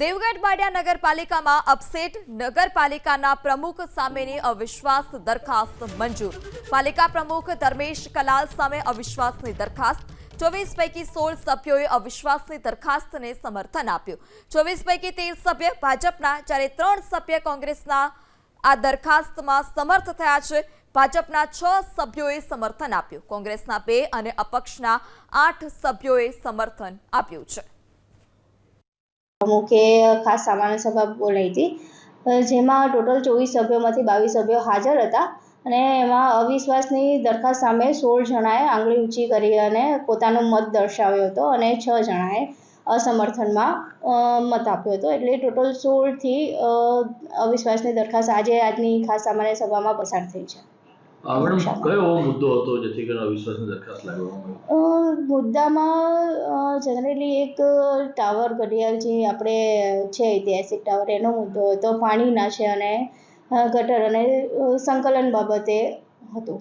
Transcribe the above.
દેવગઢ બાડિયા નગરપાલિકામાં અપસેટ નગરપાલિકાના પ્રમુખ સામેની અવિશ્વાસ દરખાસ્ત મંજૂર. પાલિકા પ્રમુખ ધર્મેશ કલાલ સામે અવિશ્વાસની દરખાસ્ત. ચોવીસ પૈકી સોળ સભ્યોએ અવિશ્વાસની દરખાસ્તને સમર્થન આપ્યું. ચોવીસ પૈકી તેર સભ્ય ભાજપના, જ્યારે ત્રણ સભ્ય કોંગ્રેસના આ દરખાસ્તમાં સમર્થ થયા છે, ભાજપના છ સભ્યોએ સમર્થન આપ્યું. કોંગ્રેસના બે અને અપક્ષના આઠ સભ્યોએ સમર્થન આપ્યું છે. પ્રમુખે ખાસ સામાન્ય સભા બોલાવી હતી. જેમાં ટોટલ ચોવીસ સભ્યોમાંથી બાવીસ સભ્યો હાજર હતા અને એમાં અવિશ્વાસની દરખાસ્ત સામે સોળ જણાએ આંગળી ઊંચી કરી અને પોતાનો મત દર્શાવ્યો હતો અને છ જણાએ અસમર્થનમાં મત આપ્યો હતો. એટલે ટોટલ સોળથી અવિશ્વાસની દરખાસ્ત આજે આજની ખાસ સામાન્ય સભામાં પસાર થઈ છે. મેડમ કયો મુદ્દો હતો જેથી કરીને અવિશ્વાસની દરખાસ્ત લાગવામાં મુદ્દામાં જનરલી એક ટાવર ઘડિયાળ જે આપણે છે ઐતિહાસિક ટાવર એનો મુદ્દો હતો. પાણીના છે અને ગટર અને સંકલન બાબતે હતું.